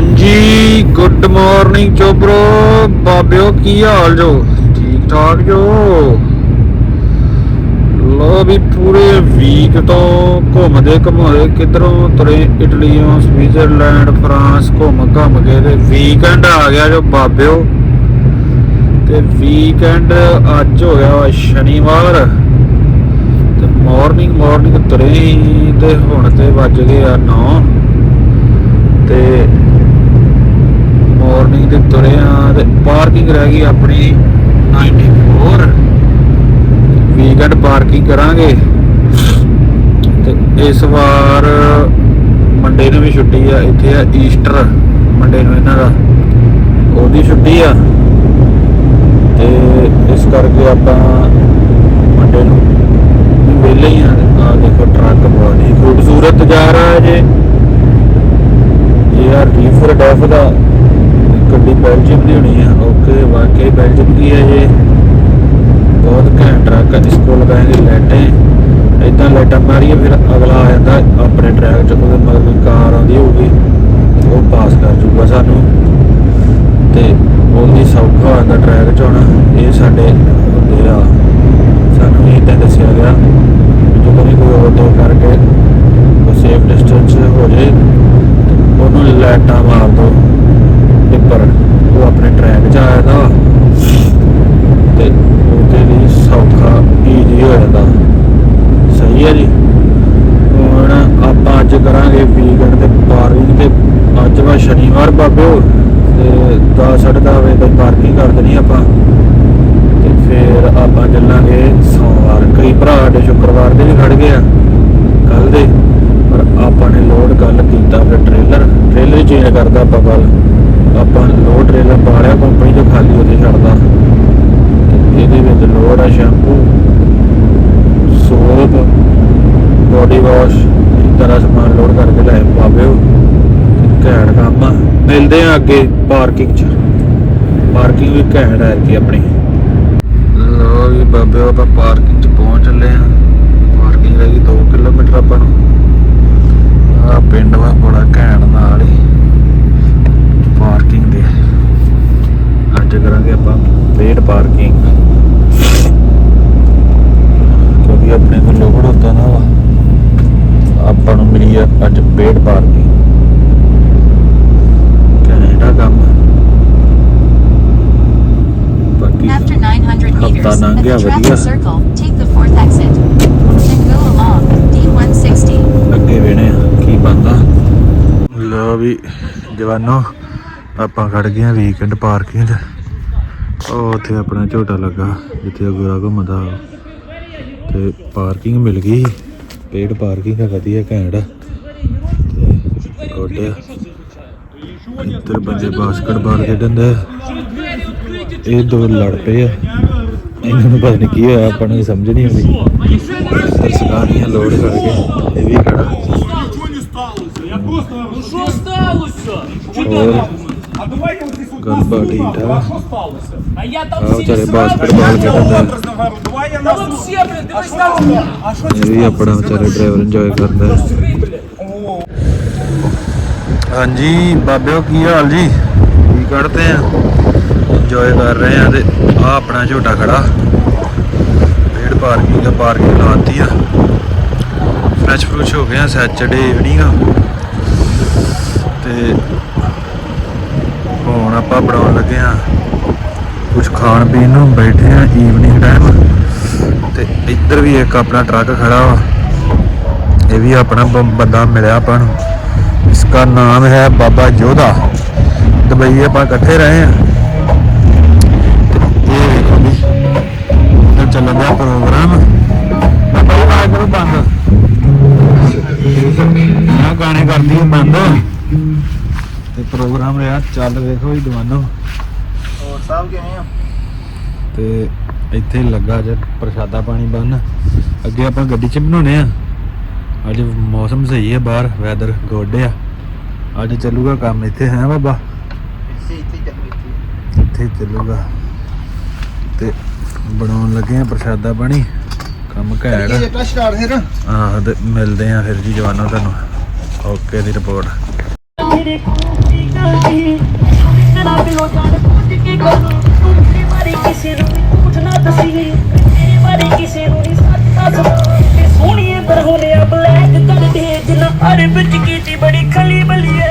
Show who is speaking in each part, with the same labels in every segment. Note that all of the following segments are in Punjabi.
Speaker 1: ਹਾਂਜੀ ਗੁੱਡ ਮਾਰਨਿੰਗ ਚੋਬਰੋ ਬਾਬਿਓ, ਕੀ ਹਾਲ ਜੋ? ਠੀਕ ਠਾਕ ਜੋ? ਲੋ ਵੀ ਪੂਰੇ ਵੀਕ ਤੋਂ ਘੁੰਮਦੇ ਘੁੰਮਾਉਂਦੇ ਕਿਧਰੋਂ ਤੁਰੇ? ਇਟਲੀੋਂ ਸਵਿਟਜ਼ਰਲੈਂਡ ਫਰਾਂਸ ਘੁੰਮ ਘੁੰਮ ਕੇ ਤੇ ਵੀਕਐਂਡ ਆ ਗਿਆ ਜੋ ਬਾਬਿਓ। ਤੇ ਵੀਕਐਂਡ ਅੱਜ ਹੋ ਗਿਆ ਵਾ ਸ਼ਨੀਵਾਰ। ਤੇ ਮਾਰਨਿੰਗ ਮਾਰਨਿੰਗ ਤੁਰੇ ਤੇ ਹੁਣ ਤੇ ਵੱਜ ਗਏ ਆ 9 ਤੇ ਮਾਰਨਿੰਗ ਦੇ ਤੁਰੇ ਆ ਤੇ ਪਾਰਕਿੰਗ ਰਹਿ ਗਈ ਆਪਣੀ 94 ਵੀਕਐਂਡ ਪਾਰਕਿੰਗ ਕਰਾਂਗੇ। ਤੇ ਇਸ ਵਾਰ ਮੰਡੇ ਨੂੰ ਵੀ ਛੁੱਟੀ ਆ, ਇੱਥੇ ਆ ਈਸਟਰ ਮੰਡੇ ਨੂੰ ਇਹਨਾਂ ਦਾ। ਉਹਦੀ ਛੁੱਟੀ ਆ। ਤੇ ਇਸ ਕਰਕੇ ਆਪਾਂ ਮੰਡੇ ਨੂੰ ਵੀ ਵਿਹਲੇ ਹੀ ਆ। ਆ ਦੇਖੋ ਟਰੱਕ ਬਹੁਤ ਹੀ ਖੂਬਸੂਰਤ ਜਾ ਰਿਹਾ ਹੈ ਜੇ। ਇਹ ਆ ਰੀਫਰ ਡੈਫ ਦਾ ਗੱਡੀ ਬੈਲਜੀਅਮ ਦੀ ਹੋਣੀ ਆ। ਓਕੇ, ਵਾਕਈ ਬੈਲਜੀਅਮ ਦੀ ਹੈ ਇਹ। ਬਹੁਤ ਘੈਂਟ ਟਰੱਕ ਹੈ ਜਿਸ ਕੋਲ ਲਗਾਏਗੇ ਲਾਈਟਾਂ। ਇਦਾਂ ਲਾਈਟਾਂ ਮਾਰੀਏ ਫਿਰ ਅਗਲਾ ਆ ਜਾਂਦਾ ਆਪਣੇ ਟਰੈਕ ਚ ਉਹਦੇ ਮਗਰ ਕੋਈ ਕਾਰ ਆਉਂਦੀ ਹੋਊਗੀ, ਉਹ ਪਾਸ ਕਰ ਜੂਗਾ ਸਾਨੂੰ। ਤੇ ਉਹਦੀ ਸੌਖਾ ਹੋ ਜਾਂਦਾ ਟਰੈਕ ਚ ਆਉਣਾ। ਇਹ ਸਾਡੇ ਹੁੰਦੇ ਆ। ਸਾਨੂੰ ਵੀ ਇਦਾਂ ਦੱਸਿਆ ਗਿਆ ਜਦੋਂ ਵੀ ਕੋਈ ਓਵਰਟੇਕ ਕਰਕੇ ਉਹ ਸੇਫ ਡਿਸਟੈਂਸ ਹੋ ਜੇ ਉਹਨੂੰ ਲਾਈਟਾਂ ਮਾਰ ਦੋ ਆਪਣੇ ਟਰੈਕ 'ਚ ਆਇਆ ਦਾ ਤੇ ਉਹਦੇ ਲਈ ਸੌਖਾ ਈਜ਼ੀ ਹੋ ਜਾਂਦਾ। ਸਹੀ ਹੈ ਜੀ। ਹੁਣ ਆਪਾਂ ਅੱਜ ਕਰਾਂਗੇ ਵੀਕਐਂਡ ਤੇ ਪਾਰਕਿੰਗ ਤੇ ਅੱਜ ਵਾ ਸ਼ਨੀਵਾਰ ਬਾਬਿਓ ਤੇ 10 10:30 ਵਜੇ ਤੱਕ ਪਾਰਕਿੰਗ ਕਰ ਦੇਣੀ ਆਪਾਂ। ਤੇ ਫਿਰ ਆਪਾਂ ਚੱਲਾਂਗੇ ਸੋਮਵਾਰ। ਕਈ ਭਰਾ ਸਾਡੇ ਸ਼ੁੱਕਰਵਾਰ ਦੇ ਵੀ ਖੜ ਗਏ ਆ ਕੱਲ ਦੇ। ਪਰ ਆਪਾਂ ਨੇ ਲੋਡ ਗੱਲ ਕੀਤਾ ਫਿਰ ਟ੍ਰੇਲਰ ਟ੍ਰੇਲਰ ਹੀ ਚੇਂਜ ਕਰਦਾ ਆਪਾਂ ਕੱਲ ਆਪਾਂ ਲੋਡ ਟ੍ਰੇਲਰ ਪਾ ਕੰਪਨੀ ਤੋਂ ਖਾਲੀ ਉਹਦੇ ਛੱਡਦਾ ਇਹਦੇ ਵਿੱਚ ਲੋਡ ਆ ਸ਼ੈਂਪੂ ਸੋਪ ਬੋਡੀ ਵਾਸ਼ ਤਰ੍ਹਾਂ ਸਮਾਨ ਲੋਡ ਕਰਕੇ ਲੈ ਪਾਵੇ ਘੈਂਟ ਕੰਮ ਆ। ਮਿਲਦੇ ਆ ਅੱਗੇ ਪਾਰਕਿੰਗ 'ਚ। ਪਾਰਕਿੰਗ ਵੀ ਘੈਂਟ ਹੈ ਕਿ ਆਪਣੀ। ਲੋ ਵੀ ਬਾਬੇ ਆਪਾਂ ਪਾਰਕਿੰਗ 'ਚ ਪਹੁੰਚ ਚੱਲੇ ਆ। ਪਾਰਕਿੰਗ ਹੈਗੀ ਗਈ 2 ਕਿਲੋਮੀਟਰ ਆਪਾਂ ਨੂੰ। ਆ ਪਿੰਡ ਵਾ ਬੜਾ ਘੈਂਟ ਨਾਲ ਹੀ ਪਾਰਕਿੰਗ ਦੇ ਅੱਜ ਕਰਾਂਗੇ ਆਪਾਂ ਪੇਡ ਪਾਰਕਿੰਗ ਕਿਉਂਕਿ ਆਪਣੇ ਕੋਲ ਲੋਡ ਹੁੰਦਾ ਨਾ ਆਪਾਂ ਨੂੰ ਮਿਲੀ ਆ ਅੱਜ ਪੇਡ ਪਾਰਕਿੰਗ ਕੈਨੇਡਾ ਕੰਮ ਬਾਕੀ
Speaker 2: After 900
Speaker 1: ਹਫ਼ਤਾ
Speaker 2: meters,
Speaker 1: ਲੰਘ
Speaker 2: at
Speaker 1: ਗਿਆ ਵਧੀਆ।
Speaker 2: circle, take the fourth exit. Then go along D160.
Speaker 1: ਅੱਗੇ ਵੇਣੇ ਕੀ ਬੰਦਾ ਲੋ ਵੀ ਜਵਾਨੋ ਆਪਾਂ ਖੜ ਗਏ ਆ ਵੀਕਐਂਡ ਪਾਰਕਿੰਗ 'ਚ ਉਹ ਉੱਥੇ ਆਪਣਾ ਝੋਟਾ ਲੱਗਾ ਜਿੱਥੇ ਗੋਰਾ ਘੁੰਮਦਾ ਤੇ ਪਾਰਕਿੰਗ ਮਿਲ ਗਈ ਪੇਡ ਪਾਰਕਿੰਗ ਆ ਵਧੀਆ ਘੈਂਟ ਆ। ਤੇ ਗੋਡੇ ਇੱਧਰ ਬੰਦੇ ਬਾਸਕਟਬਾਲ ਖੇਡਣ ਦੇ ਇਹ ਦੋ ਲੜ ਪਏ ਆ ਇਹਨਾਂ ਨੂੰ ਪਤਾ ਨਹੀਂ ਕੀ ਹੋਇਆ ਆਪਾਂ ਨੂੰ ਸਮਝ ਨਹੀਂ ਆਉਂਦੀ ਇੱਧਰ ਸਗਾਨੀਆਂ ਲੋਡ ਕਰਕੇ ਇਹ ਵੀ ਖੜਾ
Speaker 3: Ну що сталося?
Speaker 1: ਹੋਰ
Speaker 3: А давайте вот здесь вот
Speaker 1: ਗੱਲਬਾਤ ਠੀਕ
Speaker 3: А
Speaker 1: ਠਾਕ
Speaker 3: що сталося? А я там
Speaker 1: ਆ
Speaker 3: всі
Speaker 1: ਵਿਚਾਰੇ
Speaker 3: срав,
Speaker 1: ਬਾਸਕਟਬਾਲ
Speaker 3: я
Speaker 1: ਖੇਡਣ ਦੇ
Speaker 3: образно говорю, давай я Та на вообще, блін, дивись там. А що
Speaker 1: ਇਹ ਵੀ ਆਪਣਾ ਵਿਚਾਰੇ ਡਰਾਈਵਰ ਇੰਜੋਏ ਕਰਦਾ ਹਾਂਜੀ ਬਾਬਿਓ ਕੀ ਹਾਲ ਜੀ ਕੀ ਕੱਢਦੇ ਆ ਇੰਜੋਏ ਕਰ ਰਹੇ ਆ ਤੇ ਆ ਆਪਣਾ ਝੋਟਾ ਖੜਾ ਪੇੜ ਪਾਰਕਿੰਗ ਦਾ ਪਾਰਕਿੰਗ ਲਾਤੀ ਆ ਫਰੈਸ਼ ਫਰੂਸ਼ ਹੋ ਗਿਆ ਸੈਚਰਡੇ ਇਵਨਿੰਗ ਆ ਤੇ ਹੁਣ ਆਪਾਂ ਬਣਾਉਣ ਲੱਗੇ ਆ ਕੁਝ ਖਾਣ ਪੀਣ ਨੂੰ, ਬੈਠੇ ਆ ਈਵਨਿੰਗ ਟਾਈਮ ਤੇ ਇੱਧਰ ਵੀ ਇੱਕ ਆਪਣਾ ਟਰੱਕ ਖੜਾ ਵਾ। ਇਹ ਵੀ ਆਪਣਾ ਬ- ਬੰਦਾ ਮਿਲਿਆ ਆਪਾਂ ਨੂੰ। ਇਸका ਨਾਮ ਹੈ ਬਾਬਾ ਜੋਧਾ ਦੁਬਈ ਆਪਾਂ ਇਕੱਠੇ ਰਹੇ ਆ ਚੱਲ ਵੇਖੋ ਜੀ ਦੀਵਾਨੋ।
Speaker 4: ਹੋਰ ਸਾਹਿਬ ਕਿਵੇਂ ਆ
Speaker 1: ਤੇ ਇੱਥੇ ਲੱਗਾ ਜੇ ਪ੍ਰਸ਼ਾਦਾ ਪਾਣੀ ਬੰਨ ਅੱਗੇ ਆਪਾਂ ਗੱਡੀ 'ਚ ਬਣਾਉਣੇ ਆ। ਅੱਜ ਮੌਸਮ ਸਹੀ ਹੈ ਬਾਹਰ ਵੈਦਰ ਗੁੱਡ ਆ। ਅੱਜ ਚੱਲੂਗਾ ਕੰਮ ਇੱਥੇ ਹੈ ਬਾਬਾ?
Speaker 4: ਇੱਥੇ ਇੱਥੇ ਚੱਲੋ ਇੱਥੇ
Speaker 1: ਇੱਥੇ ਚੱਲੂਗਾ। ਤੇ ਬਣਾਉਣ ਲੱਗੇ ਆ ਪ੍ਰਸ਼ਾਦਾ ਪਾਣੀ। ਕੰਮ ਘੈਂਟ
Speaker 4: ਇਹ ਫਿਰ।
Speaker 1: ਤੇ ਮਿਲਦੇ ਆ ਫਿਰ ਜੀ ਜਵਾਨੋ ਤੁਹਾਨੂੰ। ਓਕੇ ਦੀ ਰਿਪੋਰਟ
Speaker 5: ਤੇਰਾ ਦਿਲੋਂ ਜਾਣ ਪੁੱਛ ਕੇ ਕਰੂੰ ਤੂੰ ਮੇਰੇ ਬਾਰੇ ਕਿਸੇ ਨੂੰ ਵੀ ਝੂਠ ਨਾ ਦਸੀ ਤੇਰੇ ਬਾਰੇ ਕਿਸੇ ਨੂੰ। ਨਹੀਂ ਸੱਚ ਦੱਸ ਤੇ ਸੋਹਣੀਏ ਪਰ ਹੋਣਿਆ ਬਲੈਕ ਕਰ ਦੇ ਜਿੰਨਾ ਅੜ ਵਿੱਚ ਕੀਤੀ ਬੜੀ ਖਲੀ ਬਲੀਏ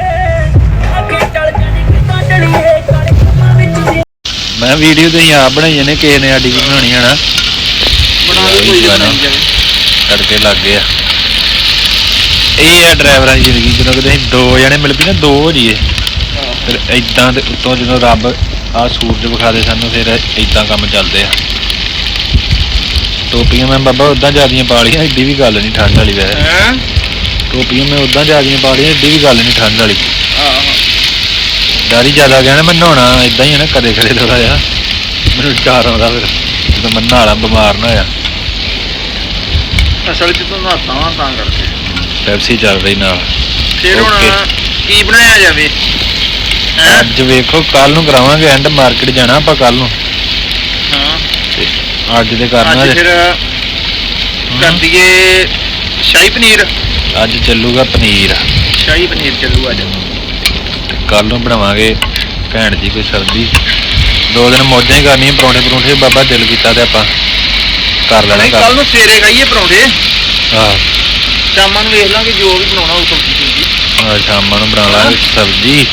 Speaker 5: ਅੱਗੇ ਟਲ ਜਾਣੀ ਕਿਦਾਂ ਡਲੀਏ ਕਰ ਕੰਮਾਂ ਵਿੱਚ ਜੇ
Speaker 1: ਮੈਂ ਵੀਡੀਓ ਤੇ ਆਪ ਬਣਾਈ ਜਾਂਦੇ ਕਿਸੇ ਨੇ। ਵੀ ਬਣਾਉਣੀ ਨਾ
Speaker 4: ਬਣਾ ਲਓ ਕੋਈ
Speaker 1: ਗਾਣਾ ਤੜਕੇ ਲੱਗ ਗਏ ਆ ਇਹ ਆ ਡਰਾਈਵਰਾਂ ਦੀ ਜ਼ਿੰਦਗੀ ਜਦੋਂ ਅਸੀਂ ਦੋ ਜਣੇ ਮਿਲ ਪਈ ਨਾ ਦੋ ਹੋ ਜੀਏ। ਫਿਰ ਇਦਾਂ ਦੇ ਉੱਤੋਂ ਜਦੋਂ ਰੱਬ ਆ ਸੂਰਜ ਵਿਖਾ ਦੇ ਸਾਨੂੰ ਫਿਰ ਇਦਾਂ ਕੰਮ ਚੱਲਦੇ ਆ। ਟੋਪੀਆਂ ਮੈਂ ਬਾਬਾ ਉਦਾਂ ਜਿਆਦੀਆਂ ਪਾ ਲਈਆਂ ਏਡੀ ਵੀ ਗੱਲ ਨਹੀਂ ਠੰਡ ਵਾਲੀ ਵੈਸੇ।
Speaker 4: ਹੈ?
Speaker 1: ਟੋਪੀਆਂ ਮੈਂ ਉਦਾਂ ਜਿਆਦੀਆਂ ਪਾ ਲਈਆਂ ਏਡੀ ਵੀ ਗੱਲ ਨਹੀਂ ਠੰਡ ਵਾਲੀ।
Speaker 4: ਆਹ।
Speaker 1: ਡਰ ਜ਼ਿਆਦਾ ਗਿਆ ਨਾ ਮੈਂ ਨਹਾਉਣਾ ਇਦਾਂ ਹੀ ਹੈ ਨਾ ਕਦੇ ਕਦੇ ਥੋੜਾ ਜਿਹਾ। ਮੈਨੂੰ ਡਰ ਆਉਂਦਾ ਫਿਰ ਜਦੋਂ ਮੈਂ ਨਹਾਲਾ ਬਿਮਾਰ ਨਾ ਹੋਇਆ।
Speaker 4: ਅਸਲ ਚ ਤੂੰ ਨਹਾਤਾ ਵਾਂ ਤਾਂ ਕਰਕੇ।
Speaker 1: ਪੈਪਸੀ ਚੱਲ ਰਹੀ ਨਾਲ।
Speaker 4: ਫਿਰ ਹੁਣ
Speaker 1: Okay.
Speaker 4: ਕੀ ਬਣਾਇਆ ਜਾਵੇ?
Speaker 1: ਅੱਜ ਵੇਖੋ ਕੱਲ ਨੂੰ ਕਰਾਵਾਂਗੇ ਐਂਡ ਮਾਰਕੀਟ ਜਾਣਾ ਆਪਾਂ ਕੱਲ ਨੂੰ।
Speaker 4: ਹਾਂ।
Speaker 1: ਤੇ ਅੱਜ ਦੇ ਕਰਨਾ
Speaker 4: ਅੱਜ। ਫਿਰ ਕਰ ਦਈਏ ਸ਼ਾਹੀ ਪਨੀਰ।
Speaker 1: ਅੱਜ ਚੱਲੂਗਾ ਪਨੀਰ।
Speaker 4: ਸ਼ਾਹੀ ਪਨੀਰ ਚੱਲੂ ਅੱਜ।
Speaker 1: ਕੱਲ ਨੂੰ ਬਣਾਵਾਂਗੇ ਘੈਂਟ ਜੀ ਕੋਈ ਸਬਜ਼ੀ। ਦੋ ਦਿਨ ਮੌਜਾਂ ਹੀ ਕਰਨੀਆਂ ਪਰੌਂਠੇ ਪਰੌਂਠੇ ਬਾਬਾ ਦਿਲ ਕੀਤਾ ਤੇ ਆਪਾਂ ਕਰ ਲੈਣਾ
Speaker 4: ਨਹੀਂ ਕੱਲ ਨੂੰ ਸਵੇਰੇ ਖਾਈਏ ਪਰੌਂਠੇ।
Speaker 1: ਹਾਂ।
Speaker 4: ਸ਼ਾਮਾਂ ਨੂੰ ਵੇਖ ਲਾਂਗੇ ਜੋ ਵੀ ਬਣਾਉਣਾ ਉਹ ਸਬਜ਼ੀ। ਸੁਬਜ਼ੀ
Speaker 1: ਆਹ ਸ਼ਾਮਾਂ ਨੂੰ ਬਣਾ ਲਾਂਗੇ ਸਬਜ਼ੀ।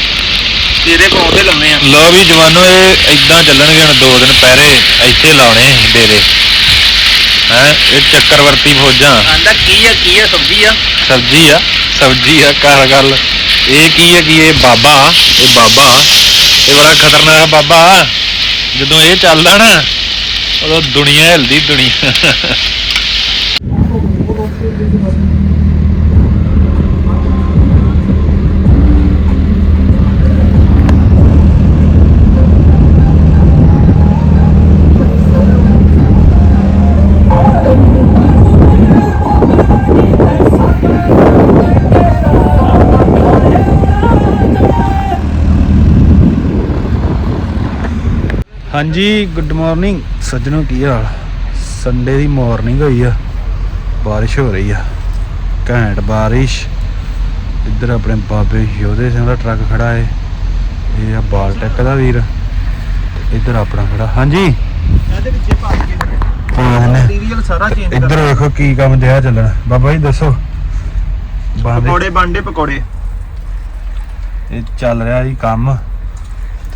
Speaker 4: ਸਵੇਰੇ ਪਰੌਂਠੇ ਲਾਉਣੇ ਆ।
Speaker 1: ਲੋ ਵੀ ਜਵਾਨੋ ਇਹ ਇਦਾਂ ਚੱਲਣਗੇ ਹੁਣ ਦੋ ਦਿਨ ਪਹਿਰੇ ਇੱਥੇ ਲਾਉਣੇ ਡੇਰੇ। ਹੈ ਇਹ ਚੱਕਰਵਰਤੀ ਫੌਜਾਂ।
Speaker 4: ਆਂਦਾ ਕੀ ਆ ਕੀ ਆ ਸਬਜ਼ੀ ਆ?
Speaker 1: ਸਬਜ਼ੀ ਆ ਸਬਜ਼ੀ ਆ ਕਰ ਗੱਲ। ਇਹ ਕੀ ਹੈ ਕੀ ਇਹ ਬਾਬਾ ਇਹ ਬਾਬਾ। ਇਹ ਬੜਾ ਖਤਰਨਾਕ ਬਾਬਾ। ਜਦੋਂ ਇਹ ਚੱਲਦਾ ਨਾ ਉਦੋਂ ਦੁਨੀਆ ਹਿਲਦੀ ਦੁਨੀਆ। ਹਾਂਜੀ ਗੁੱਡ ਮਾਰਨਿੰਗ ਸੱਜਣੋ ਕੀ ਹਾਲ? ਸੰਡੇ ਦੀ ਮਾਰਨਿੰਗ ਹੋਈ ਆ। ਬਾਰਿਸ਼ ਹੋ ਰਹੀ ਆ। ਘੈਂਟ ਬਾਰਿਸ਼। ਇੱਧਰ ਆਪਣੇ ਬਾਬੇ ਯੋਧੇ ਸਿੰਘ ਦਾ ਟਰੱਕ ਖੜਾ ਏ। ਇਹ ਆ ਬਾਲਟੈਕ ਦਾ ਵੀਰ। ਇੱਧਰ ਆਪਣਾ ਖੜਾ। ਹਾਂਜੀ।
Speaker 4: ਇਹਦੇ ਵਿੱਚ ਪਾ ਕੇ
Speaker 1: ਹਾਂ ਨੇ
Speaker 4: ਮਟੀਰੀਅਲ ਸਾਰਾ ਚੇਂਜ
Speaker 1: ਇੱਧਰ ਵੇਖੋ ਕੀ ਕੰਮ ਦਿਆ ਚੱਲਣ। ਬਾਬਾ ਜੀ ਦੱਸੋ।
Speaker 4: ਪਕੌੜੇ ਬਾਂਡੇ ਪਕੌੜੇ।
Speaker 1: ਇਹ ਚੱਲ ਰਿਹਾ ਜੀ ਕੰਮ।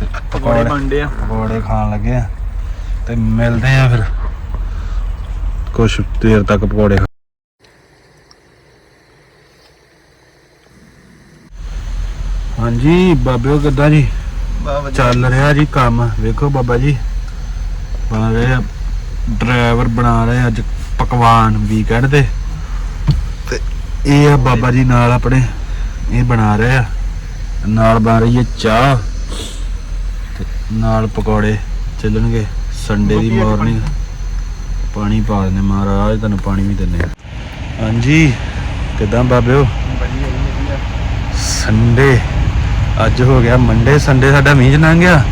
Speaker 1: ਤੇ
Speaker 4: ਪਕੌੜੇ ਬਾਂਡੇ ਆ।
Speaker 1: ਪਕੌੜੇ ਖਾਣ ਲੱਗੇ ਆ ਤੇ ਮਿਲਦੇ ਆ ਫਿਰ। ਕੁਛ ਦੇਰ ਤੱਕ ਪਕੌੜੇ ਹਾਂਜੀ ਬਾਬਿਓ ਕਿੱਦਾਂ ਜੀ? ਚੱਲ ਰਿਹਾ ਜੀ ਕੰਮ। ਵੇਖੋ ਬਾਬਾ ਜੀ। ਬਣ ਰਹੇ ਆ ਡਰਾਈਵਰ ਬਣਾ ਰਹੇ ਅੱਜ ਪਕਵਾਨ ਵੀਕਐਂਡ ਤੇ ਤੇ ਇਹ ਆ ਬਾਬਾ ਜੀ ਨਾਲ ਆਪਣੇ। ਇਹ ਬਣਾ ਰਹੇ ਆ। ਨਾਲ ਬਣ ਰਹੀ ਹੈ ਚਾਹ। ਨਾਲ ਪਕੌੜੇ ਚੱਲਣਗੇ। ਸੰਡੇ ਦੀ ਮਾਰਨਿੰਗ ਪਾਣੀ ਪਾ ਦਿੰਦੇ ਮਹਾਰਾਜ ਤੁਹਾਨੂੰ ਪਾਣੀ ਵੀ ਆ ਹਾਂਜੀ ਕਿਦਾਂ ਬਾਬਿਓ? ਸੰਡੇ ਅੱਜ ਹੋ ਗਿਆ ਮੰਡੇ ਸੰਡੇ ਸਾਡਾ ਮੀਂਹ ਲੰਘ ਗਿਆ।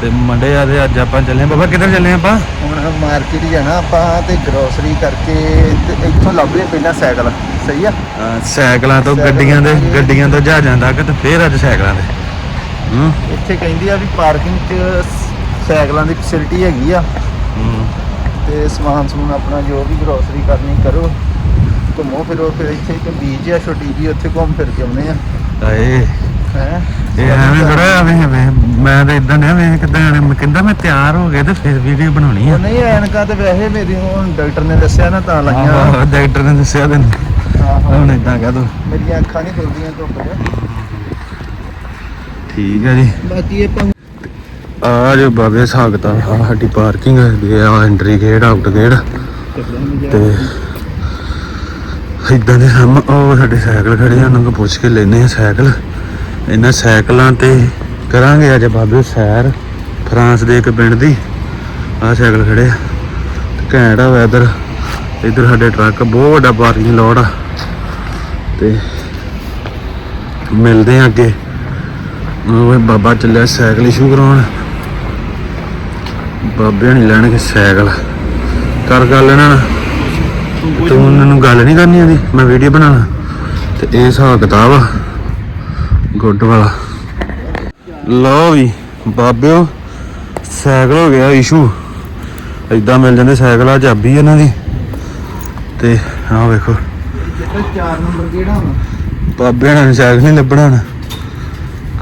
Speaker 1: ਤੇ ਮੰਡੇ ਆ ਤੇ ਅੱਜ ਆਪਾਂ ਚੱਲੇ ਆਂ। ਬਾਬਾ ਕਿੱਧਰ ਚੱਲੇ ਆਪਾਂ?
Speaker 4: ਹੁਣ ਮਾਰਕੀਟ ਜਾਣਾ ਆਪਾਂ ਤੇ ਗਰੋਸਰੀ ਕਰਕੇ ਤੇ ਇੱਥੋਂ ਲੱਭਦੇ ਪਹਿਲਾਂ ਸਾਈਕਲ। ਸਹੀ ਆ?
Speaker 1: ਸਾਈਕਲਾਂ ਤੋਂ ਗੱਡੀਆਂ ਦੇ ਗੱਡੀਆਂ ਤੋਂ ਜਹਾਜ਼ਾਂ ਤੱਕ ਤੇ ਫੇਰ ਅੱਜ ਸਾਈਕਲਾਂ ਦੇ ਹੂੰ
Speaker 4: ਇੱਥੇ ਕਹਿੰਦੀ ਆ ਵੀ ਪਾਰਕਿੰਗ 'ਚ ਸਾਈਕਲਾਂ ਦੀ ਫੈਸਿਲਿਟੀ ਹੈਗੀ ਆ।
Speaker 1: ਹੂੰ।
Speaker 4: ਤੇ ਸਮਾਨ ਸਮੂਨ ਆਪਣਾ ਜੋ ਵੀ ਗਰੋਸਰੀ ਕਰਨੀ ਕਰੋ। ਘੁੰਮੋ ਫਿਰੋ ਫਿਰ ਇੱਥੇ ਇੱਕ ਬੀਚ ਆ ਛੋਟੀ ਜੀ ਉੱਥੇ ਘੁੰਮ ਫਿਰ ਕੇ ਆਉਨੇ ਆ।
Speaker 1: ਆਏ
Speaker 4: ਹੈ?
Speaker 1: ਇਹ ਐਵੇਂ ਬੜਾ ਐਵੇਂ ਐਵੇਂ ਮੈਂ ਤਾਂ ਇਦਾਂ ਨੇ ਐਵੇਂ ਕਿਦਾਂ ਮੈਂ ਕਹਿੰਦਾ ਮੈਂ ਤਿਆਰ ਹੋ ਗਿਆ ਤੇ ਫਿਰ ਵੀਡੀਓ ਬਣਾਉਣੀ ਆ।
Speaker 4: ਨਹੀਂ ਐਨਕਾਂ ਤੇ ਵੈਸੇ ਮੇਰੀ ਹੁਣ ਡਾਕਟਰ ਨੇ ਦੱਸਿਆ ਨਾ ਤਾਂ ਲਾਈਆਂ
Speaker 1: ਡਾਕਟਰ ਨੇ ਦੱਸਿਆ ਤੈਨੂੰ। ਹੁਣ ਇਦਾਂ ਕਹਿ ਦੋ।
Speaker 4: ਮੇਰੀਆਂ ਅੱਖਾਂ ਨਹੀਂ ਖੁੱਲਦੀਆਂ ਧੁੱਪ 'ਚ।
Speaker 1: ਠੀਕ ਹੈ ਜੀ।
Speaker 4: ਬਾਕੀ
Speaker 1: ਆ ਜੋ ਬਾਬੇ ਸਾਗਤਾ ਆ ਸਾਡੀ ਪਾਰਕਿੰਗ ਹੈ ਆ ਐਂਟਰੀ ਗੇਟ ਆਊਟ ਗੇਟ ਤੇ ਇਦਾਂ ਦੇ ਸਾਹਮਣੇ ਉਹ ਸਾਡੇ ਸਾਈਕਲ ਖੜੇ ਆ ਉਹਨਾਂ ਨੂੰ ਪੁੱਛ ਕੇ ਲੈਨੇ ਆ ਸਾਈਕਲ। ਇਹਨਾਂ ਸਾਈਕਲਾਂ ਤੇ ਕਰਾਂਗੇ ਅੱਜ ਬਾਬੇ ਸੈਰ ਫਰਾਂਸ ਦੇ ਇੱਕ ਪਿੰਡ ਦੀ। ਆ ਸਾਈਕਲ ਖੜੇ ਆ। ਘੈਂਟ ਆ ਵੈਦਰ ਇੱਧਰ ਸਾਡੇ ਟਰੱਕ ਬਹੁਤ ਵੱਡਾ ਪਾਰਕਿੰਗ ਲੋਡ ਆ। ਤੇ ਮਿਲਦੇ ਆ ਅੱਗੇ। ਉਹ ਬਾਬਾ ਚੱਲਿਆ ਸਾਈਕਲ ਇਸ਼ੂ ਕਰਾਉਣ। ਬਾਬੇ ਨਹੀਂ ਲੈਣਗੇ ਸਾਈਕਲ। ਕਰ ਗੱਲ ਇਹਨਾਂ ਨਾਲ। ਤੂੰ ਉਹਨਾਂ ਨੂੰ ਗੱਲ ਨਹੀਂ ਕਰਨੀ ਆਦੀ ਮੈਂ ਵੀਡੀਓ ਬਣਾਣਾ ਤੇ ਇਹ ਹਿਸਾਬ ਕਿਤਾਬ ਆ ਗੁੱਡ ਵਾਲਾ। ਲਓ ਵੀ ਬਾਬਿਓ ਸਾਈਕਲ ਹੋ ਗਿਆ ਇਸ਼ੂ। ਇਦਾਂ ਮਿਲ ਜਾਂਦੇ ਸਾਈਕਲ ਆ ਚਾਬੀ ਇਹਨਾਂ ਦੀ। ਤੇ ਆਹ ਵੇਖੋ।
Speaker 4: ਜਿਹੜਾ 4 ਨੰਬਰ ਕਿਹੜਾ
Speaker 1: ਬਾਬਿਆਂ ਨੂੰ ਸਾਈਕਲ ਨਹੀਂ ਲੱਭਣਾ ਹੁਣ।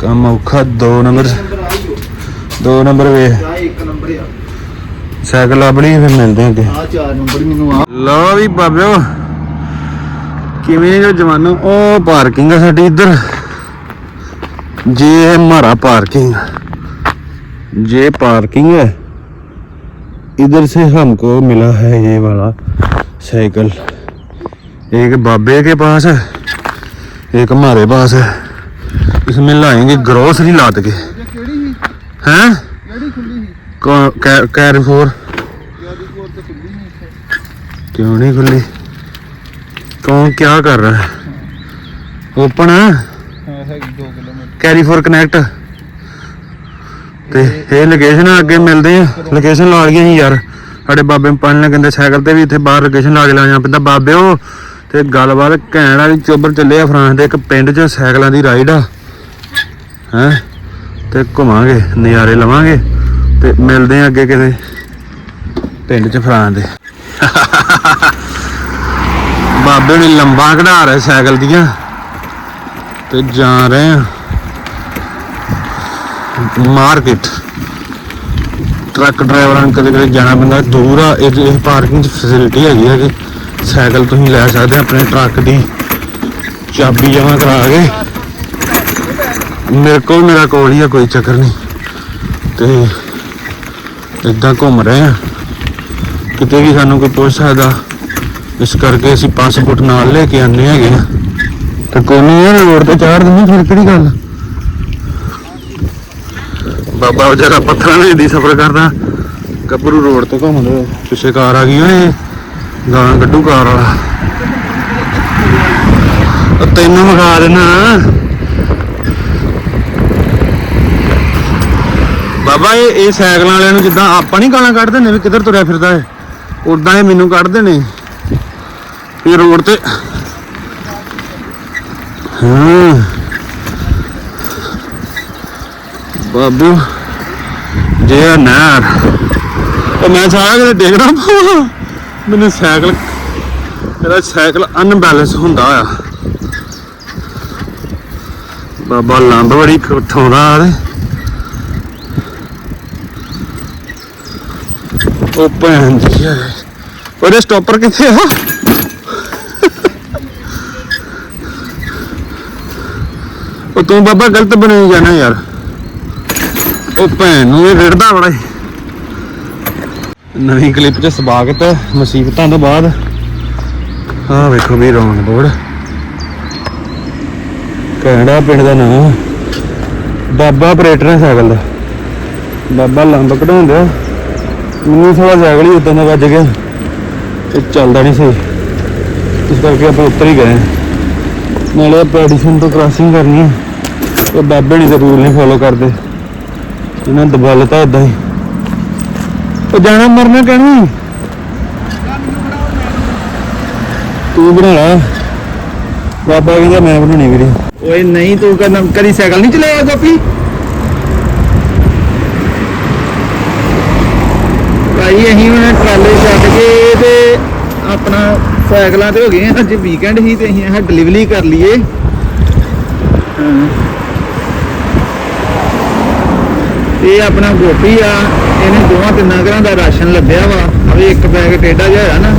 Speaker 1: ਕੰਮ ਔਖਾ 2 ਨੰਬਰ
Speaker 4: ਨੰਬਰ ਆਈਓ
Speaker 1: 2 ਨੰਬਰ ਵੇ
Speaker 4: ਆ ਇੱਕ ਨੰਬਰ ਆ
Speaker 1: ਸਾਈਕਲ ਲੱਭ ਲਈ ਫਿਰ ਮਿਲਦੇ ਹਾਂ ਅੱਗੇ
Speaker 4: ਆ 4 ਨੰਬਰ ਮੈਨੂੰ ਆ
Speaker 1: ਲਓ ਵੀ ਬਾਬਿਓ ਕਿਵੇਂ ਜੋ ਜਵਾਨੋ ਉਹ ਪਾਰਕਿੰਗ ਆ ਸਾਡੀ ਇੱਧਰ ਜੇ ਹੈ हमारा पार्किंग ये पार्किंग है इधर से हमको मिला है ये वाला साइकिल एक बाबे के पास है एक हमारे पास है इसमें लाएंगे ग्रोसरी लाद के
Speaker 4: ਕਿਹੜੀ ਸੀ
Speaker 1: हैं
Speaker 4: ਕਿਹੜੀ ਖੁੱਲੀ ਸੀ
Speaker 1: कैरिफोर
Speaker 4: ਜਿਆਦੀ ਕੋਰ ਤੇ ਖੁੱਲੀ ਨਹੀਂ ਇੱਥੇ
Speaker 1: क्यों नहीं खुली कौन क्या कर रहा है ओपन है
Speaker 4: ਹਾਂ ਹੈਗੀ 2 ਕਿਲੋਮੀਟਰ
Speaker 1: ਕੈਰੀ ਫੋਰ ਕਨੈਕਟ ਤੇ ਇਹ ਲੋਕੇਸ਼ਨ ਅੱਗੇ ਮਿਲਦੇ ਆ ਲੋਕੇਸ਼ਨ ਲਾ ਲਈਆਂ ਸੀ ਯਾਰ ਸਾਡੇ ਬਾਬੇ ਪੰਨ ਨੇ ਕਹਿੰਦੇ ਸਾਈਕਲ ਤੇ ਵੀ ਇੱਥੇ ਬਾਹਰ ਲੋਕੇਸ਼ਨ ਲਾ ਕੇ ਲਾਇਆ ਪੈਂਦਾ ਬਾਬੇ ਉਹ ਤੇ ਗੱਲਬਾਤ ਘੈਂਟ ਵਾਲੀ ਚੋਬਰ ਚੱਲੇ ਆ ਫਰਾਂਸ ਦੇ ਇੱਕ ਪਿੰਡ 'ਚ ਸਾਈਕਲਾਂ ਦੀ ਰਾਈਡ ਆ ਹੈ? ਤੇ ਘੁਮਾਂਗੇ, ਨਜ਼ਾਰੇ ਲਵਾਂਗੇ ਤੇ ਮਿਲਦੇ ਆ ਅੱਗੇ ਕਿਤੇ ਪਿੰਡ 'ਚ ਫਰਾਂਸ ਦੇ। ਬਾਬੇ ਨੇ ਲੰਬਾ ਕਢਾ ਰਿਹਾ ਸਾਈਕਲ ਦੀਆਂ ਤੇ ਜਾ ਰਹੇ ਆ ਮਾਰਕੀਟ। ਟਰੱਕ ਡਰਾਈਵਰਾਂ ਨੂੰ ਕਦੇ ਕਦੇ ਜਾਣਾ ਪੈਂਦਾ, ਦੂਰ ਆ, ਇਹ ਪਾਰਕਿੰਗ ਚ ਫੈਸਿਲਿਟੀ ਹੈਗੀ ਹੈ ਕਿ ਸਾਈਕਲ ਤੁਸੀਂ ਲੈ ਸਕਦੇ ਆਪਣੇ ਟਰੱਕ ਦੀ ਚਾਬੀ ਜਮ੍ਹਾਂ ਕਰਾ ਕੇ। ਮੇਰੇ ਕੋਲ, ਮੇਰਾ ਕੋਲ ਹੀ ਆ, ਕੋਈ ਚੱਕਰ ਨਹੀਂ। ਤੇ ਇਦਾਂ ਘੁੰਮ ਰਹੇ ਆ। ਕਿਤੇ ਵੀ ਸਾਨੂੰ ਕੋਈ ਪੁੱਛ ਸਕਦਾ, ਇਸ ਕਰਕੇ ਅਸੀਂ ਪਾਸਪੋਰਟ ਨਾਲ ਲੈ ਕੇ ਆਨੇ ਹੈਗੇ ਆ। ਤੇ ਕੋਈ ਨਹੀਂ ਰੋਡ ਤੇ ਚਾੜ ਦਿੰਦੇ ਫਿਰ ਕਿਹੜੀ ਗੱਲ ਬਾਬਾ ਵਿਚਾਰਾ ਪੱਥਰਾਂ ਨੇ ਦੀ ਸਫ਼ਰ ਕਰਦਾ। ਗੱਭਰੂ ਰੋਡ ਤੇ ਘੁੰਮਦੇ ਪਿੱਛੇ ਕਾਰ ਆ ਗਈ ਓਏ ਗਾਲਾਂ ਕੱਢੂ ਕਾਰ ਵਾਲਾ। ਤੈਨੂੰ ਵਿਖਾ ਦੇਣਾ ਬਾਬਾ ਇਹ ਇਹ ਸਾਈਕਲਾਂ ਵਾਲਿਆਂ ਨੂੰ ਜਿੱਦਾਂ ਆਪਾਂ ਨਹੀਂ ਗਾਲਾਂ ਕੱਢਦੇ ਨੇ ਵੀ ਕਿੱਧਰ ਤੁਰਿਆ ਫਿਰਦਾ ਹੈ ਉਦਾਂ ਇਹ ਮੈਨੂੰ ਕੱਢਦੇ ਨੇ। ਇਹ ਰੋਡ ਤੇ। ਹਾਂ। ਬਾਬੂ, ਜੇ ਆ ਤੇ ਮੈਂ ਸਾਰਾ ਕਿਤੇ ਦੇਖਦਾ ਮੈਨੂੰ ਸਾਈਕਲ, ਮੇਰਾ ਸਾਈਕਲ ਅਨਬੈਲੈਂਸ ਹੁੰਦਾ ਆ। ਬਾਬਾ ਲੰਬ ਬੜੀ ਉਠਾਉਂਦਾ ਆ ਉਹ ਭੈਣ ਦੀ ਆ। ਉਹਦੇ ਸਟਾਪਰ ਕਿੱਥੇ ਆ ਉਹ ਤੂੰ ਬਾਬਾ ਗਲਤ ਬਣੀ ਜਾਣਾ ਯਾਰ ਉਹ ਭੈਣ ਨੂੰ ਇਹ ਰਿੜਦਾ ਬੜਾ ਨਵੀਂ ਕਲਿੱਪ 'ਚ ਸਵਾਗਤ ਹੈ ਮੁਸੀਬਤਾਂ ਤੋਂ ਬਾਅਦ ਆਹ ਵੇਖੋ ਵੀ ਰੌਂਗ ਬੋਰਡ ਕਿਹੜਾ ਪਿੰਡ ਦਾ ਨਾਮ ਬਾਬਾ ਆਪਰੇਟਰ ਹੈ ਸਾਈਕਲ ਦਾ ਬਾਬਾ ਲੰਬ ਕਢਾਉਂਦਾ ਮੈਨੂੰ ਥੋੜਾ ਸਾਈਕਲ ਹੀ ਉਦੋਂ ਦਾ ਵੱਜ ਗਿਆ ਤੇ ਚੱਲਦਾ ਨਹੀਂ ਸੀ ਇਸ ਕਰਕੇ ਆਪਾਂ ਉੱਤਰ ਹੀ ਗਏ। ਨਾਲੇ ਪੈਡੀਸ਼ਨ ਤੋਂ ਕ੍ਰਾਸਿੰਗ ਕਰਨੀ ਹੈ ਉਹ ਬਾਬੇ ਨਹੀਂ ਤੇ ਨਹੀਂ ਫੋਲੋ ਕਰਦੇ। ਇਹਨਾਂ ਦਬਾ ਇਦਾਂ ਹੀ। ਉਹ ਜਾਣਾ ਮਰਨਾ ਕਹਿਣੀ ਤੂੰ ਬਣਾ ਲੈ। ਬਾਬਾ ਕਹਿੰਦਾ ਮੈਂ ਬਣਾਉਣੀ ਵੀਰੇ। ਓਏ ਨਹੀਂ ਤੂੰ ਕਦੀ ਸਾਈਕਲ ਨਹੀਂ ਚਲਾਇਆ ਗੋਪੀ? ਭਾਈ, ਅਸੀਂ ਹੁਣ ਟਰਾਲੇ ਛੱਡ ਕੇ ਤੇ ਆਪਣਾ ਸਾਈਕਲਾਂ ਤੇ ਹੋ ਗਏ ਅੱਜ ਵੀਕਐਂਡ ਸੀ ਤੇ ਅਸੀਂ ਆਹ ਡਿਲੀਵਰੀ ਕਰ ਲਈਏ। ਹਾਂ। ਇਹ ਆਪਣਾ ਗੋਪੀ ਆ, ਇਹਨੇ ਦੋਵਾਂ ਤਿੰਨਾਂ ਘਰਾਂ ਦਾ ਰਾਸ਼ਨ ਲੱਭਿਆ ਵਾ। ਅਵੇ ਇੱਕ ਬੈਗ ਟੇਡਾ ਜਿਹਾ ਹੋਇਆ ਨਾ।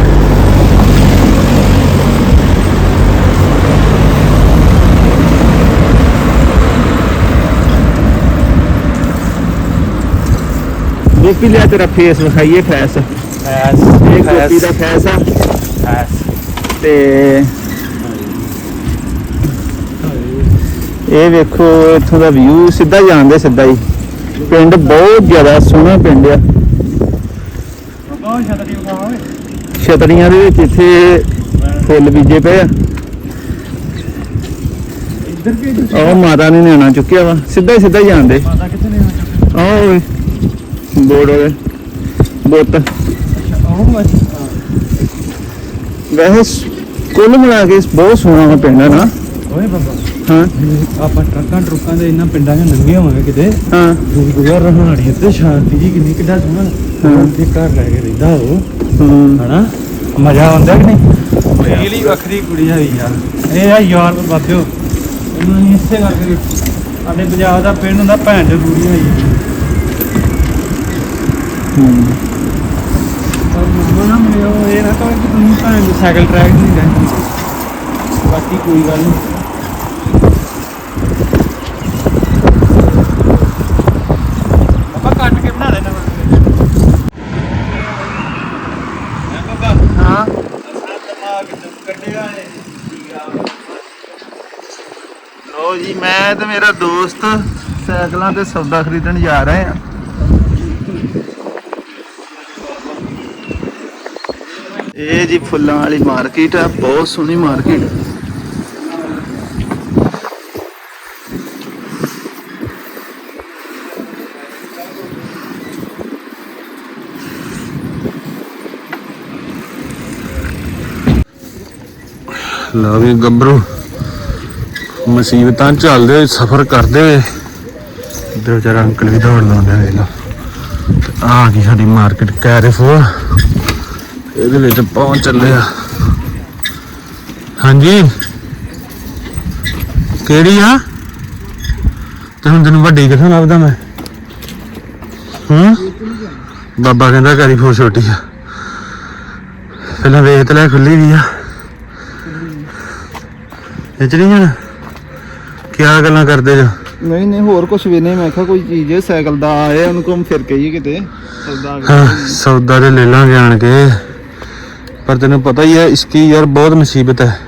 Speaker 1: ਗੋਪੀ ਲਿਆ ਤੇਰਾ ਫੇਸ ਵਿਖਾਈਏ ਫੈਸ।
Speaker 3: ਐਸ
Speaker 1: ਇਹ ਗੋਪੀ ਦਾ ਫੈਸ ਆ।
Speaker 3: ਐਸ
Speaker 1: ਤੇ ਇਹ ਵੇਖੋ ਇੱਥੋਂ ਦਾ ਵਿਊ ਸਿੱਧਾ ਜਾਂਦੇ ਸਿੱਧਾ ਹੀ। ਪਿੰਡ ਬਹੁਤ ਜ਼ਿਆਦਾ ਸੋਹਣਾ ਪਿੰਡ ਆ। ਛਤਰੀਆਂ ਦੇ ਵਿੱਚ ਇੱਥੇ ਫੁੱਲ ਬੀਜੇ ਪਏ ਆ। ਉਹ ਮਾਤਾ ਨੇ ਨਿਆਣਾ ਚੁੱਕਿਆ ਵਾ। ਸਿੱਧਾ ਹੀ ਸਿੱਧਾ ਹੀ ਜਾਂਦੇ
Speaker 3: ਮਾਤਾ ਕਿੱਥੇ ਨੇ ਚੁੱਕ
Speaker 1: ਆਹ ਓਏ। ਬੋਰਡ ਵਾਲੇ। ਬੁੱਤ। ਵੈਸੇ ਕੁੱਲ ਮਿਲਾ ਕੇ ਬਹੁਤ ਸੋਹਣਾ ਪਿੰਡ ਆ ਨਾ।
Speaker 6: ਓਏ ਬਾਬਾ।
Speaker 4: ਹਾਂ।
Speaker 6: ਆਪਾਂ ਟਰੱਕਾਂ ਟਰੁੱਕਾਂ ਦੇ ਇਹਨਾਂ ਪਿੰਡਾਂ 'ਚ ਲੰਘੇ ਹੋਵਾਂਗੇ ਕਿਤੇ।
Speaker 4: ਹਾਂ।
Speaker 6: ਗੁਰਦੁਆਰਾ ਰਹਾਣੀ ਤੇ ਸ਼ਾਂਤੀ ਜੀ ਕਿੰਨੀ ਕਿੱਡਾ ਸੋਹਣਾ।
Speaker 4: ਹਾਂ।
Speaker 6: ਉੱਥੇ ਘਰ ਲੈ ਕੇ ਰਹਿੰਦਾ ਉਹ।
Speaker 4: ਹਾਂ।
Speaker 6: ਹਨਾ? ਮਜ਼ਾ ਆਉਂਦਾ ਕਿ ਨਹੀਂ? ਰੀਲੀ ਵੱਖਰੀ ਕੁੜੀ ਹੈ ਯਾਰ ਇਹ ਆ ਯਾਰ ਬਾਬਿਓ। ਇਹਨੂੰ ਅਸੀਂ ਇਸੇ ਕਰਕੇ ਸਾਡੇ ਪੰਜਾਬ ਦਾ ਪਿੰਡ ਹੁੰਦਾ ਭੈਣ ਚੋ ਕੁੜੀ ਹੈ ਇਹ ਨਾ ਕਹੇ ਕਿ ਤੁਸੀਂ ਭੈਣ ਸਾਈਕਲ ਟਰੈਕ ਨਹੀਂ ਰਹਿੰਦੀ ਬਾਕੀ ਕੋਈ ਗੱਲ ਨਹੀਂ
Speaker 4: ਲੋ ਜੀ, ਮੈਂ ਤੇ ਮੇਰਾ ਦੋਸਤ ਸਾਈਕਲਾਂ ਤੇ ਸੌਦਾ ਖਰੀਦਣ ਜਾ ਰਹੇ ਆ ਇਹ ਜੀ ਫੁੱਲਾਂ ਵਾਲੀ ਮਾਰਕੀਟ ਆ, ਬਹੁਤ ਸੋਹਣੀ ਮਾਰਕੀਟ।
Speaker 1: ਲਓ ਵੀ ਗੱਭਰੂ, ਮੁਸੀਬਤਾਂ ਚੱਲਦੇ ਹੋਏ, ਸਫ਼ਰ ਕਰਦੇ ਹੋਏ ਵਿਚਾਰਾ ਅੰਕਲ ਵੀ ਦੌੜ ਲਾਉਂਦੇ ਨੇ ਲੋ ਆ ਗਈ ਸਾਡੀ ਮਾਰਕੀਟ, ਕੈਰੇਫੋਰ। ਇਹਦੇ ਵਿੱਚ ਪਹੁੰਚ ਚੱਲੇ ਆ। ਹਾਂਜੀ। ਕਿਹੜੀ ਆ? ਤੇ ਹੁਣ ਤੈਨੂੰ ਵੱਡੀ ਕਿੱਥੋਂ ਲੱਭਦਾ ਮੈਂ? ਹੂੰ? ਬਾਬਾ ਕਹਿੰਦਾ ਕੈਰੀਫੋਰ ਛੋਟੀ ਆ। ਪਹਿਲਾਂ ਵੇਖ ਤੇ ਲੈ ਖੁੱਲੀ ਵੀ ਆ। ਇਹ ਚ ਨਹੀਂ ਜਾਣਾ? ਕਿਆ ਗੱਲਾਂ ਕਰਦੇ ਜੋ?
Speaker 4: ਨਹੀਂ ਨਹੀਂ ਹੋਰ ਕੁਝ ਵੀ ਨਹੀਂ। ਮੈਂ ਕਿਹਾ ਕੋਈ ਚੀਜ਼ ਹੈ ਸਾਈਕਲ ਦਾ ਆਏ ਉਹਨੂੰ ਘੁੰਮ ਫਿਰ ਕੇ ਹੀ ਕਿਤੇ। ਸੌਦਾ
Speaker 1: ਸੌਦਾ ਤੇ ਲੈ ਲਾਂਗੇ ਆਣ ਕੇ। ਪਰ ਤੈਨੂੰ ਪਤਾ ਹੀ ਹੈ ਇਸकी ਯਾਰ ਬਹੁਤ ਮੁਸੀਬਤ ਹੈ।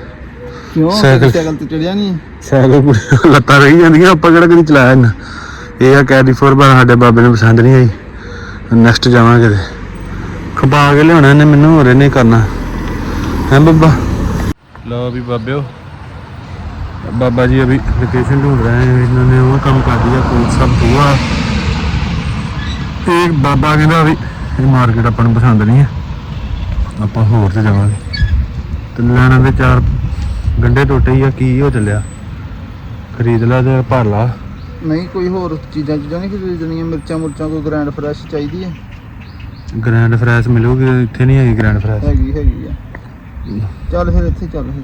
Speaker 4: ਕਿਉਂ?
Speaker 1: ਸਾਈਕਲ-
Speaker 4: ਤੇ ਚੜਿਆ ਨਹੀਂ।
Speaker 1: ਸਾਈਕਲ ਪੂਰੀ ਲੱਤਾਂ ਰਹੀ ਜਾਂਦੀਆਂ ਆਪਾਂ ਕਿਹੜਾ ਕਦੀ ਚਲਾਇਆ ਇੰਨਾ? ਇਹ ਆ ਕੈਲੀਫੋਰ ਪਰ ਸਾਡੇ ਬਾਬੇ ਨੂੰ ਪਸੰਦ ਨਹੀਂ ਆਈ। ਨੈਕਸਟ ਜਾਵਾਂਗੇ ਤੇ। ਖਪਾ ਕੇ ਲਿਆਉਣਾ ਇਹਨੇ ਮੈਨੂੰ ਹੋਰ ਇਹਨੇ ਕਰਨਾ। ਹੈ ਬੱਬਾ? ਲਓ ਵੀ ਬਾਬਿਓ। ਬਾਬਾ ਜੀ ਅਭੀ ਲੋਕੇਸ਼ਨ ਢੂੰਡ ਰਹੇ ਹਨ ਇਹਨਾਂ ਨੇ ਉਹ ਕੰਮ ਕਰ ਦਿਆ ਕੋਲ ਸਭ ਦੂਆ। ਇਹ ਬਾਬਾ ਕਹਿੰਦਾ ਵੀ ਇਹ ਮਾਰਕੀਟ ਆਪਾਂ ਨੂੰ ਪਸੰਦ ਨਹੀਂ ਹੈ। ਆਪਾਂ ਹੋਰ ਤੇ ਜਾਵਾਂਗੇ। ਤੇ ਲੈਣਾ ਦੇ ਚਾਰ ਗੰਡੇ ਟੁੱਟੇ ਹੀ ਆ ਕੀ ਹੋ ਚੱਲਿਆ? ਖਰੀਦ ਲਾ ਤੇ ਭਰ ਲਾ।
Speaker 4: ਨਹੀਂ ਕੋਈ ਹੋਰ ਚੀਜ਼ਾਂ ਚੀਜ਼ਾਂ ਨਹੀਂ ਖਰੀਦਣੀਆਂ ਮਿਰਚਾਂ ਮੁਰਚਾਂ ਕੋਈ ਗ੍ਰੈਂਡ ਫਰੈਸ਼ ਚਾਹੀਦੀ ਹੈ
Speaker 1: ਗ੍ਰੈਂਡ ਫਰੈਸ ਮਿਲੂਗੀ ਇੱਥੇ ਨਹੀਂ ਹੈਗੀ ਗ੍ਰੈਂਡ ਫਰੈਸ
Speaker 4: ਹੈਗੀ ਹੈਗੀ ਆ। ਚੱਲ ਫਿਰ ਇੱਥੇ ਚੱਲ ਫਿਰ।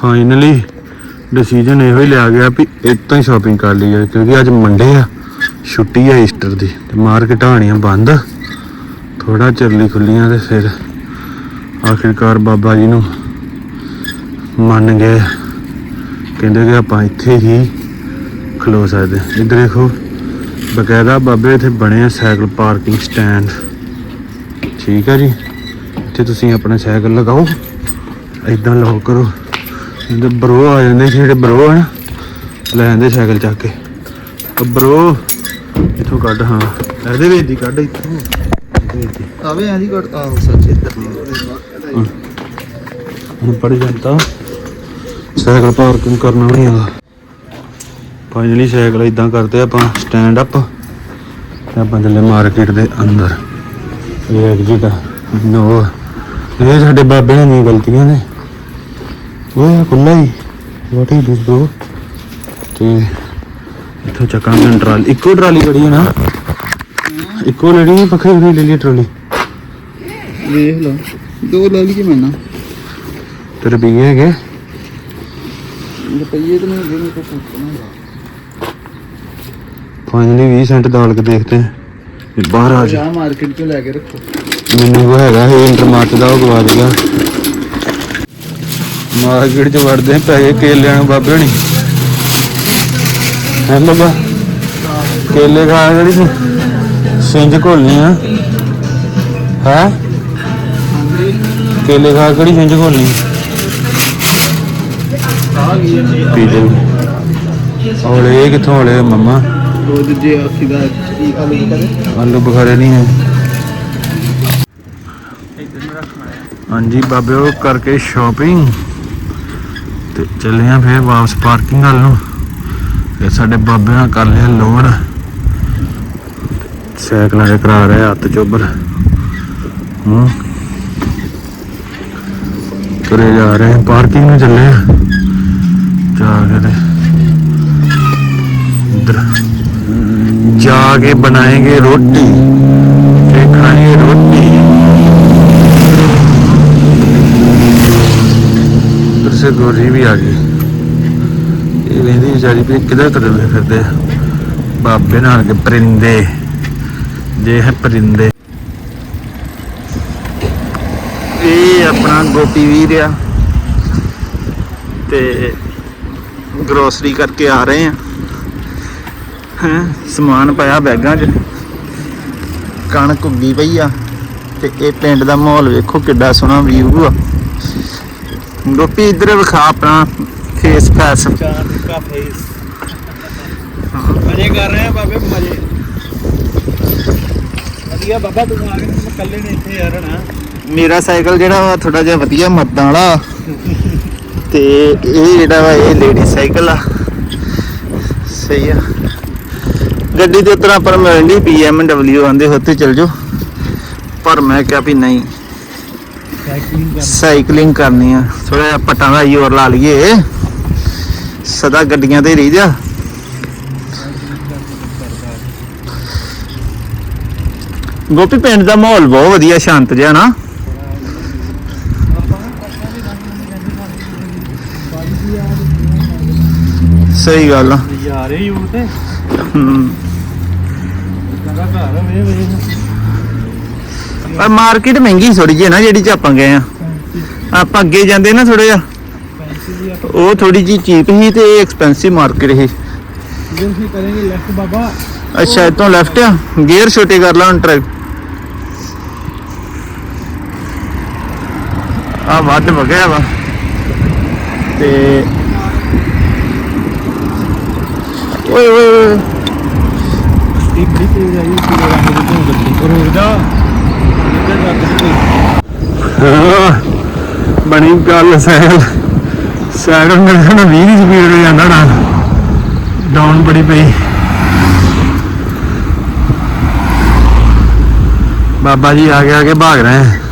Speaker 1: ਫਾਈਨਲੀ ਡਿਸੀਜਨ ਇਹੋ ਹੀ ਲਿਆ ਗਿਆ ਵੀ ਇੱਥੋਂ ਹੀ ਸ਼ਾਪਿੰਗ ਕਰ ਲਈ ਜਾਏ ਕਿਉਂਕਿ ਅੱਜ ਮੰਡੇ ਆ ਛੁੱਟੀ ਆ ਈਸਟਰ ਦੀ ਤੇ ਮਾਰਕੀਟ ਆਣੀਆਂ ਬੰਦ। ਥੋੜਾ ਚਿਰਲੀ ਖੁੱਲੀਆਂ ਤੇ ਫਿਰ ਆਖਿਰਕਾਰ ਬਾਬਾ ਜੀ ਨੂੰ ਮੰਨ ਗਏ। ਕਹਿੰਦੇ ਕਿ ਆਪਾਂ ਇੱਥੇ ਹੀ ਖਲੋ ਸਕਦੇ। ਇੱਧਰ ਦੇਖੋ, ਬਕਾਇਦਾ ਬਾਬੇ ਇੱਥੇ ਬਣੇ ਆ ਸਾਈਕਲ ਪਾਰਕਿੰਗ ਸਟੈਂਡ। ਠੀਕ ਹੈ ਜੀ। ਇੱਥੇ ਤੁਸੀਂ ਆਪਣਾ ਸਾਈਕਲ ਲਗਾਓ। ਇਦਾਂ ਲਓ ਕਰੋ। ਇਹਦੇ ਬਰੋ ਆ ਜਾਂਦੇ ਸੀ ਜਿਹੜੇ ਬਰੋ ਹਨ ਲੈ ਜਾਂਦੇ ਸਾਈਕਲ ਚੱਕ ਕੇ। ਉਹ ਬਰੋ ਇੱਥੋਂ ਕੱਢ, ਹਾਂ। ਇਹਦੇ ਵਿੱਚ ਦੀ ਕੱਢ, ਇੱਥੋਂ।
Speaker 4: ਆਵੇ ਐਂ ਦੀ ਘਟ ਸੱਚ ਇੱਧਰ ਦੀ
Speaker 1: ਹੁਣ ਪੜ ਜਾਂਦਾ ਸਾਈਕਲ ਪਾਰਕਿੰਗ ਕਰਨਾ ਨਹੀਂ ਆਦਾ ਫਾਈਨਲੀ ਸਾਈਕਲ ਇਦਾਂ ਕਰਦੇ ਆਪਾਂ ਸਟੈਂਡ ਅਪ ਤੇ ਆਪਾਂ ਚੱਲੇ ਮਾਰਕੀਟ ਦੇ ਅੰਦਰ। ਇਹ ਐਗਜ਼ਿਟ ਆ। ਨੋ। ਇਹ ਸਾਡੇ ਬਾਬੇ ਦੀਆਂ ਗਲਤੀਆਂ ਨੇ। ਉਹ ਖੁੱਲਾ ਹੀ। ਵਾਟ ਹੀ ਦਿਸ ਬ్రో ਤੇ ਇੱਥੋਂ ਚੱਕਾਂਗੇ ਟਰਾਲੀ। ਇੱਕੋ ਟਰਾਲੀ ਖੜੀ ਹੈ ਨਾ। ਇੱਕੋ ਲੈਣੀ ਹੈ ਪੱਖੇ ਵੀ ਲੈ ਲਈ ਟਰਾਲੀ।
Speaker 4: ਵੇਖ ਲਓ ਦੋ ਲੈ ਲਈਏ ਮੈਨਾਂ
Speaker 1: ਤੇ ਰੁਪਈਏ ਹੈਗੇ।
Speaker 4: ਰੁਪਈਏ ਤਾਂ ਨਹੀਂ ਦੇਣੇ ਕੁਝ
Speaker 1: ਫਾਈਨਲੀ 20 ਸੈਂਟ ਦਾਲ ਕੇ ਦੇਖਦੇ ਹਾਂ। ਬਾਹਰ ਆ
Speaker 4: ਜਾ ਮਾਰਕੀਟ ਤੋਂ ਲੈ ਕੇ ਰੱਖੋ।
Speaker 1: ਮੈਨੂੰ ਉਹ ਹੈਗਾ ਇਹ ਇੰਟਰਮਾਰਟ ਦਾ ਉਹ ਗਵਾ ਦੇਗਾ ਮਾਰਕੀਟ 'ਚ ਵੜਦੇ ਪੈਸੇ ਕੇਲੇ ਨੂੰ ਬਾਬੇ ਹਣੀ। ਹੈ ਬਾਬਾ? ਕੇਲੇ ਖਾ ਜਿਹੜੀ ਤੂੰ ਸਿੰਜ ਘੋਲਣੀ ਆ। ਹੈ? ਕੇਲੇ ਖਾ ਕਿਹੜੀ ਸਿੰਜ ਘੋਲਣੀ ਪੀ ਦੇ ਹੌਲੇ ਇਹ ਕਿੱਥੋਂ ਹੌਲੇ ਮੰਮਾ?
Speaker 4: ਉਹ ਦੂਜੇ ਅੱਖੀ ਦਾ ਆਲੂ ਕਰੇ
Speaker 1: ਆਲੂ ਬੁਖਾਰੇ ਨਹੀਂ ਹੈ। ਹਾਂਜੀ, ਬਾਬੇ ਉਹ ਕਰਕੇ ਸ਼ਾਪਿੰਗ ਤੇ ਚੱਲੇ ਆ ਫਿਰ ਵਾਪਸ ਪਾਰਕਿੰਗ ਵੱਲ ਨੂੰ। ਤੇ ਸਾਡੇ ਬਾਬੇ ਨਾਲ ਕਰ ਲਿਆ ਲੋਡ सैकल करा रहे हत चोबर हम्म। तुरे जा रहे हैं, पार्किंग में चले जाकर जाके बनाएँगे रोटी। खाएँगे रोटी। उधर से गोरी भी आ गई। ये बेचारी किधर तुरे फिरते बाबे नाल के परिंदे। ਜੇ ਹੈ ਪਰਿੰਦੇ।
Speaker 4: ਇਹ ਆਪਣਾ ਗੋਪੀ ਵੀਰ ਆ। ਤੇ ਗਰੋਸਰੀ ਕਰਕੇ ਆ ਰਹੇ ਆ। ਹੈਂ, ਸਮਾਨ ਪਿਆ ਬੈਗਾਂ 'ਚ। ਕਣਕ ਉੱਗੀ ਪਈ ਆ। ਤੇ ਇਹ ਪਿੰਡ ਦਾ ਮਾਹੌਲ ਵੇਖੋ ਕਿੱਡਾ ਸੋਹਣਾ ਵਿਊ ਆ। ਗੋਪੀ, ਇੱਧਰ ਵਿਖਾ ਆਪਣਾ ਫੇਸ ਫੈਸ
Speaker 6: ਚਾਰ ਕਾ ਫੇਸ ਮਜ਼ੇ ਕਰ ਰਹੇ ਆ ਬਾਬੇ, ਮਜ਼ੇ। ਵਧੀਆ ਬਾਬਾ ਤੂੰ ਆ ਕੇ ਮੈਂ ਇਕੱਲੇ ਨੇ ਇੱਥੇ ਯਾਰ ਨਾ
Speaker 4: ਮੇਰਾ ਸਾਈਕਲ ਜਿਹੜਾ ਵਾ ਥੋੜਾ ਜਿਹਾ ਵਧੀਆ ਮੱਦਾਂ ਵਾਲਾ। ਤੇ ਇਹ ਜਿਹੜਾ ਵਾ ਇਹ ਲੇਡੀ ਸਾਈਕਲ ਆ। ਸਹੀ ਆ। ਗੱਡੀ ਦੇ ਉੱਤਰ ਨੂੰ ਮਿਲਣ BMW ਆਂਦੇ ਹੋਤੇ ਚਲ ਜਾਓ। ਪਰ ਮੈਂ ਕਿਹਾ ਵੀ ਨਹੀਂ।
Speaker 6: ਸਾਈਕਲਿੰਗ ਕਰ
Speaker 4: ਸਾਈਕਲਿੰਗ ਕਰਨੀ ਆ। ਥੋੜਾ ਜਿਹਾ ਪਟਾਂ ਦਾ ਜ਼ੋਰ ਲਾ ਲਈਏ। ਸਦਾ ਗੱਡੀਆਂ ਤੇ ਰਹੀ ਜਾ ਗੋਪੀ ਪਿੰਡ ਦਾ ਮਾਹੌਲ ਬਹੁਤ ਵਧੀਆ ਸ਼ਾਂਤ ਜਿਹਾ ਨਾ। ਸਹੀ ਗੱਲ ਆ।
Speaker 6: ਯਾਰ ਇਹ ਯੂਰ ਤੇ
Speaker 4: ਹੂੰ।
Speaker 6: ਕਹਿੰਦਾ ਘਰ ਵੇ ਵੇ
Speaker 4: ਪਰ ਮਾਰਕੀਟ ਮਹਿੰਗੀ ਥੋੜੀ ਜਿਹੀ ਨਾ ਜਿਹੜੀ ਚ ਆਪਾਂ ਗਏ ਆ। ਆਪਾਂ ਅੱਗੇ ਜਾਂਦੇ ਨਾ ਥੋੜਾ ਜਿਹਾ। ਉਹ ਥੋੜੀ ਜਿਹੀ ਚੀਪ ਸੀ ਤੇ ਐਕਸਪੈਂਸਿਵ ਮਾਰਕੀਟ ਸੀ।
Speaker 6: ਜੇ ਅਸੀਂ ਕਰਾਂਗੇ ਲੈਫਟ ਬਾਬਾ
Speaker 4: ਅੱਛਾ ਇਤੋਂ ਲੈਫਟ ਆ। ਗੇਅਰ ਛੋਟੇ ਕਰ ਲਾ ਹੁਣ ਟਰੈਕ ਆ ਵੱਧ ਵਗਿਆ ਵਾ। ਤੇ ਓਏ ਓਏ ਓਏ।
Speaker 6: ਇਹ ਬੜੀ ਤੇਜ਼ ਆਈ ਰੰਗ ਦੀ ਧੁੰਦ ਗੱਡੀ ਪਰ ਉਹਦਾ
Speaker 1: ਬਣੀ ਗੱਲ ਸਾਈਕਲ ਸਾਈਕਲ ਮੇਰੇ ਨਾਲ 20 ਦੀ ਸਪੀਡ ਤੇ ਜਾਂਦਾ ਨਾ ਡਾਊਨ ਬੜੀ ਪਈ। ਬਾਬਾ ਜੀ ਆ ਆਗੇ ਆਗੇ ਭਾਗ ਰਹੇ। हैं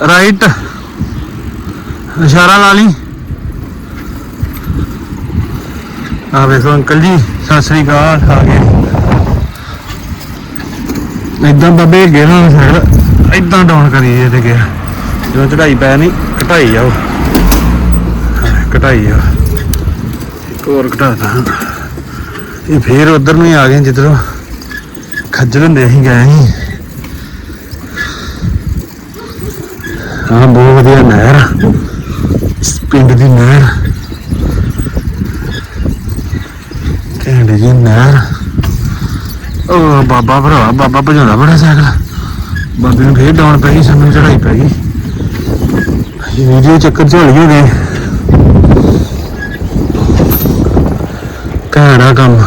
Speaker 1: ਰਾਈਟ ਇਸ਼ਾਰਾ ਲਾ ਲਈ। ਆ ਵੇਖੋ ਅੰਕਲ ਜੀ, ਸਤਿ ਸ੍ਰੀ ਅਕਾਲ, ਆ ਗਏ। ਇਦਾਂ ਬਾਬੇ ਗੇਰਾਂ ਸਾਈਡ ਇਦਾਂ ਡਾਊਨ ਕਰੀਏ ਤੇ ਗਿਆ ਜਦੋਂ ਚੜਾਈ ਪੈ ਨਹੀਂ, ਘਟਾਈ ਜਾਓ। ਘਟਾਈ ਜਾ ਇੱਕ ਹੋਰ ਘਟਾਤਾ। ਇਹ ਫੇਰ ਉਧਰ ਨੂੰ ਆ ਗਏ ਜਿੱਧਰੋਂ ਖੱਜਲ ਹੁੰਦੇ ਅਸੀਂ ਗਏ ਸੀ। ਹਾਂ, ਬਹੁਤ ਵਧੀਆ ਨਹਿਰ ਪਿੰਡ ਦੀ ਨਹਿਰ। ਘੈਂਟ ਜੀ, ਨਹਿਰ। ਉਹ ਬਾਬਾ ਭਰਾ, ਬਾਬਾ ਭਜਾਉਂਦਾ ਬੜਾ ਸਾਈਕਲ। ਬਾਬੇ ਨੂੰ ਫੇਰ ਡਾਉਣ ਪੈ ਗਈ, ਸਾਨੂੰ ਚੜਾਈ ਪੈ ਗਈ। ਇਹ ਵੀਡੀਓ ਚੱਕਰ ਝੋਲੀ ਹੋ ਗਏ। ਘੈਂਟਾ ਕੰਮ।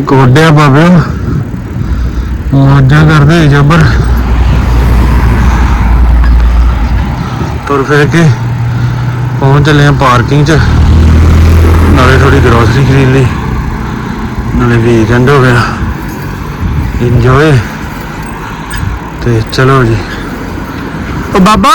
Speaker 1: ਗੋਡਿਆ ਬਾਬੇ ਮੌਜਾਂ ਕਰਦੇ ਜਬਰ। ਤੁਰ ਫਿਰ ਕੇ ਪਹੁੰਚ ਚੱਲੇ ਆ ਪਾਰਕਿੰਗ 'ਚ। ਨਾਲੇ ਥੋੜੀ ਗਰੋਸਰੀ ਖਰੀਦ ਲਈ। ਨਾਲੇ ਵੀਕਐਂਡ ਹੋ ਗਿਆ। ਇੰਜੋਏ ਤੇ ਚਲੋ ਜੀ। ਓ ਬਾਬਾ!